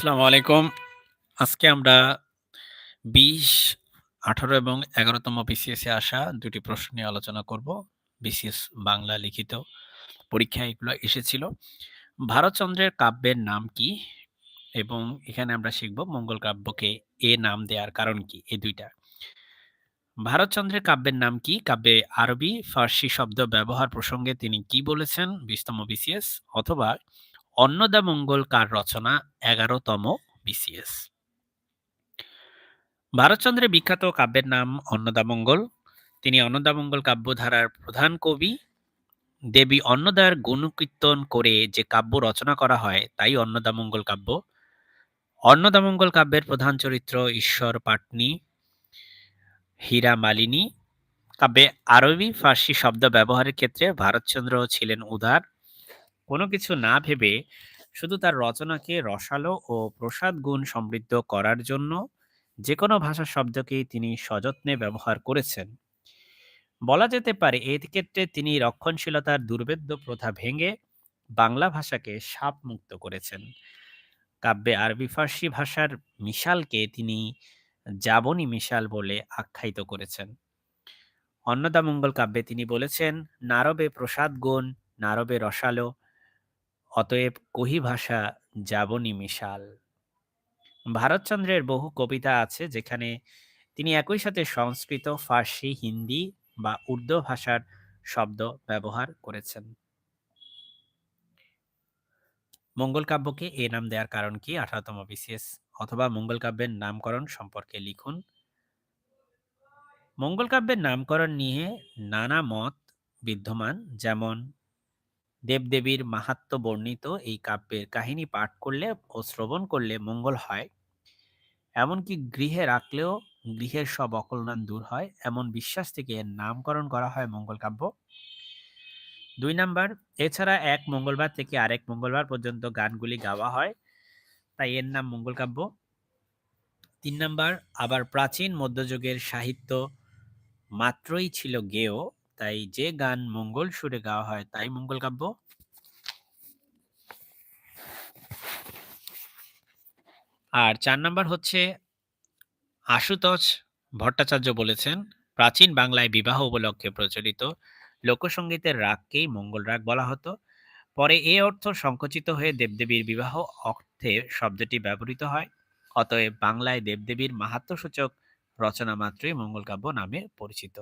আসসালামু আলাইকুম। আজকে আমরা ২০, ১৮ এবং ১১ তম বিসিএস এ আসা ২ টি প্রশ্ন নিয়ে আলোচনা করব। বিসিএস বাংলা লিখিত পরীক্ষায় এগুলো এসেছিল। ভারতচন্দ্রের কাব্যের নাম কি? এবং এখানে আমরা শিখব মঙ্গল কাব্যকে এ নাম দেওয়ার কারণ কি? এই দুইটা ভারতচন্দ্রের কাব্যের নাম কি? কাব্যে আরবি, ফার্সি শব্দ ব্যবহার প্রসঙ্গে তিনি কি বলেছেন? ২০ তম বিসিএস অথবা অন্নদামঙ্গল কার রচনা? ১১ তম বিসিএস। ভারতচন্দ্রের বিখ্যাত কাব্যের নাম অন্নদামঙ্গল। তিনি অন্নদামঙ্গল কাব্যধারার প্রধান কবি। দেবী অন্নদার গুণকীর্তন করে যে কাব্য রচনা করা হয় তাই অন্নদামঙ্গল কাব্য। অন্নদামঙ্গল কাব্যের প্রধান চরিত্র ঈশ্বর পাটনি, হীরা মালিনী। কাব্যে আরবি, ফার্সি শব্দ ব্যবহারের ক্ষেত্রে ভারতচন্দ্র ছিলেন উদার। কোনো কিছু না ভেবে শুধু তার রচনাকে রসালো ও প্রসাদ গুণ সমৃদ্ধ করার জন্য যে কোনো ভাষার শব্দকেই তিনি সযত্নে ব্যবহার করেছেন। বলা যেতে পারে এক্ষেত্রে তিনি রক্ষণশীলতার দুর্ভেদ্য প্রথা ভেঙে বাংলা ভাষাকে সাপ মুক্ত করেছেন। কাব্যে আরবি ফার্সি ভাষার মিশালকে তিনি যাবনী মিশাল বলে আখ্যায়িত করেছেন। অন্নদামঙ্গল কাব্যে তিনি বলেছেন, নারবে প্রসাদ গুণ, নারবে রসালো, অতএব কহি ভাষা যাবনী মিশাল। ভারতচন্দ্রের বহু কবিতা আছে যেখানে তিনি একই সাথে সংস্কৃত, ফার্সি, হিন্দি বা উর্দু ভাষার শব্দ ব্যবহার করেছেন। মঙ্গল কাব্যকে এ নাম দেওয়ার কারণ কি? ১৮ তম বিসিএস অথবা মঙ্গল কাব্যের নামকরণ সম্পর্কে লিখুন। মঙ্গল কাব্যের নামকরণ নিয়ে নানা মত বিদ্যমান যেমন দেবদেবীর মাহাত্ম্য বর্ণিত এই কাব্যের কাহিনী পাঠ করলে ও শ্রবণ করলে মঙ্গল হয়। এমনকি গৃহে রাখলেও গৃহের সব অকল্যাণ দূর হয়, এমন বিশ্বাস থেকে এর নামকরণ করা হয় মঙ্গল কাব্য। দুই নাম্বার, এছাড়া এক মঙ্গলবার থেকে আরেক মঙ্গলবার পর্যন্ত গানগুলি গাওয়া হয়, তাই এর নাম মঙ্গল কাব্য। তিন নাম্বার, আবার প্রাচীন মধ্যযুগের সাহিত্য মাত্রই ছিল গেয় তাই যে গান মঙ্গল সুরে গাওয়া হয় তাই মঙ্গল কাব্য। আর চার নাম্বার হচ্ছে আশুতোষ ভট্টাচার্য বলেছেন, প্রাচীন বাংলায় বিবাহ উপলক্ষে প্রচলিত লোকসঙ্গীতের রাগকেই মঙ্গল রাগ বলা হতো। পরে এ অর্থ সংকুচিত হয়ে দেবদেবীর বিবাহ অর্থে শব্দটি ব্যবহৃত হয়। অতএব বাংলায় দেবদেবীর মাহাত্ম্যসূচক রচনা মাত্রই মঙ্গল কাব্য নামে পরিচিত।